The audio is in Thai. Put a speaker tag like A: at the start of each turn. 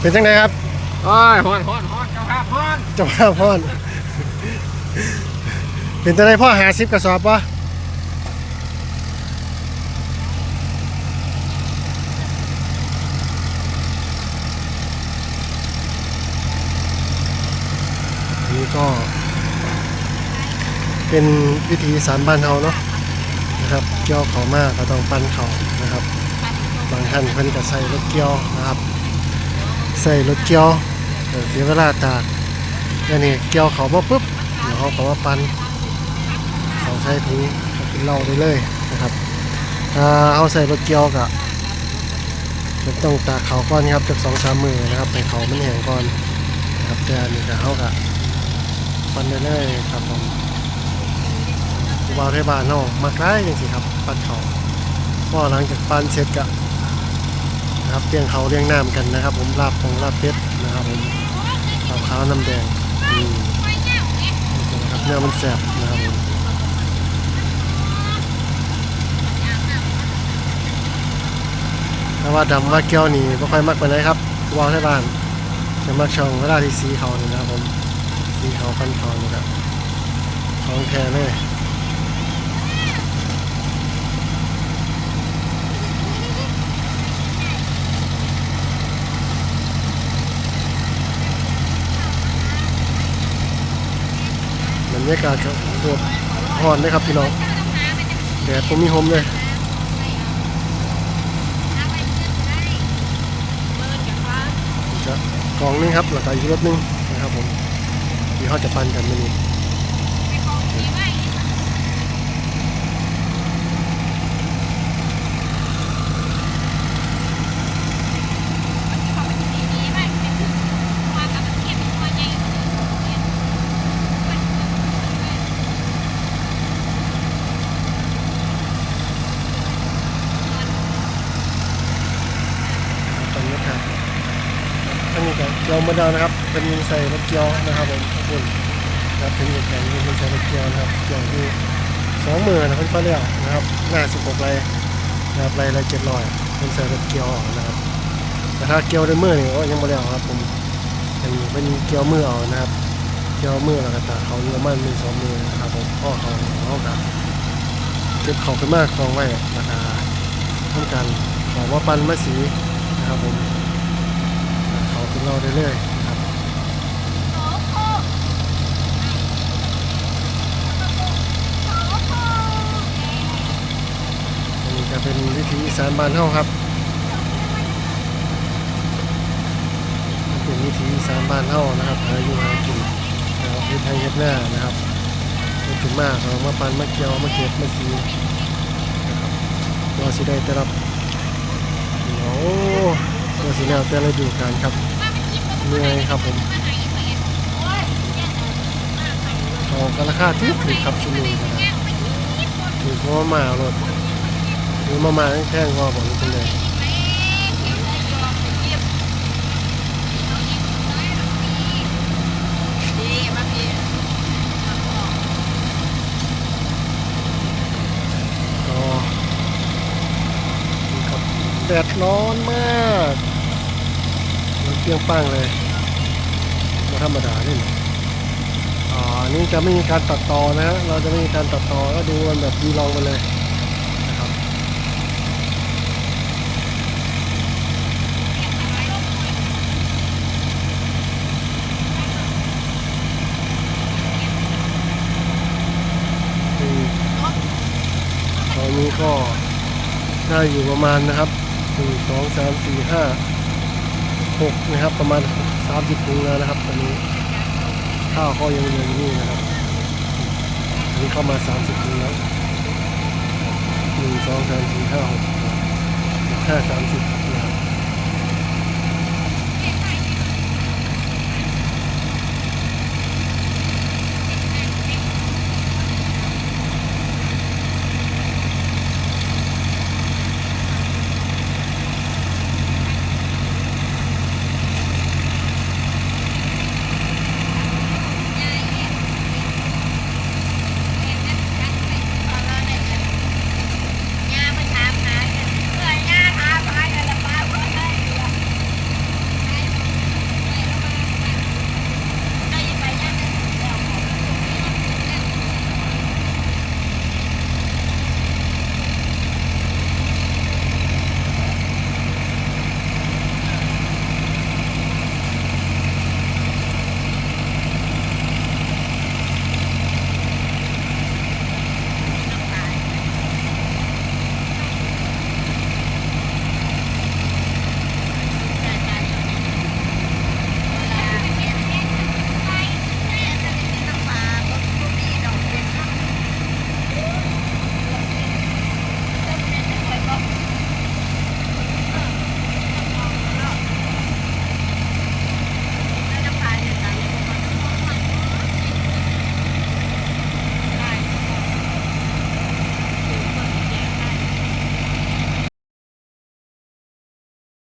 A: เป็นจังไงครับ
B: โอ้ยฮอนฮอนฮอนเจ้าภาพฮอน
A: เจ้าพ่อพ่อน เป็นจังไงพ่อหาซิบกระสอบปะนี่ก็ เป็นวิธีสารบ้านเฮาเนาะนะครับเกี่ยวเขามากก็ต้องปั้นเขานะครับ บางท่านเพิ่นก็ใส่รถเกี่ยวนะครับ ใส่รถเกี่ยวเดี๋ยวเสียเวลาตากอันนี้เกี่ยวเขามาปุ๊บเดี๋ยวเขาก็มาปั้นเขาใส่ถุงเขากินเหล้าได้เลยนะครับเอาใส่รถเกี่ยวกะมันต้องตากเขาก่อนครับจากสองสามมือนะครับให้เขามันแห้งก่อนนะครับแต่อันนี้ก็เขากะปั้นได้เลยครับผมผู้าวไทยบ้านเนาะมักได้จังสิครับปั้นเขาพอหลังจากปั้นเสร็จกะ นะครับเลี้ยงเขาเลี้ยงน้ำกันนะครับ ผมลาบของลาบเป็ดนะครับผมลาบขาวน้ำแดงอืมนะครับเนื้อมันแซ่บนะครับผมแต่ว่าดำว่าเกี้ยวนี่ไม่ค่อยมักไปไหนครับวางที่บ้านจะมักช่องเวลาที่สีเขานี่นะครับผมสีเขาพันเขานี่ครับของแท้เลย รยากาศก็โหดร้อนเลยครับพี่น้องแดดผมมีโฮมเลยจะกองนึงครับแล้วก็อีกรถนึงนะครับผมที่เขาจะปั่นกันมันนี้บรรยากาศอันนี้ก็ เกียวมะนาวนะครับ เป็นใส่รถเกียวนะครับผมขอบคุณนครับเป็นอย่างแข็งเป็นใส่รถเกียวนะครับเกียวที่สองหมื่นนะเพิ่นก็เรียกนะครับหน้าสิบหกไรนะครับไรละเจ็ดร้อยเป็นใส่รถเกียวนะครับ แต่ถ้าเกียวด้วยมือนี่โอ้ยังไม่ได้เอาครับผมเป็นเป็นเกียวมือเอานะครับ เกียวมือแล้วก็ตาเขาเยอะมากมีสองมือนะครับผมพ่อเขาเขากับเก็บเขาขึ้นมากคลองไว้ราคาเท่ากันบอกว่าปันมะสีนะครับผม เขาขึ้นเราได้เลยๆครับอันนี้จะเป็นวิธีอีสานบ้านเฮาครับเป็นวิถีอีสานบ้านเฮานะครับหาอยู่หากินนะครับเฮ็ดไทยเฮ็ดหน้านะครับเฮ็ดขึ้นมาเอามาปั่นมาเกี่ยวมาเก็บมาสีนะครับตัวสิได้แต่รับโอ้ตัวสิแล้วแต่ฤดูกาลครับ เหนื่อยครับผมเอากราคาที่ถูกครับชุดนี้นะถูกเพราะว่ามาเอารถหรือมามาแท่งก็บอกจังเลยแดดร้อนมาก ปี้ยงป้างเลยม่ธรรมดาด้วยนะอ่านี่จะไม่มีการตัดต่อนะฮะเราจะไม่มีการตัดต่อก็ดูกันแบบดีลองไปเลยนะครับอืตอนนี้ก็ได้อยู่ประมาณนะครับหนึ่งสองสามสี่ห้า หกนะครับ ประมาณสามสิบถุงแล้วนะครับตอนนี้ข้าวก็ยังเหลืออยู่นี่นะครับอันนี้เข้ามาสามสิบถุงแล้วหนึ่งสองสามสี่ห้าหกห้าสามสิบ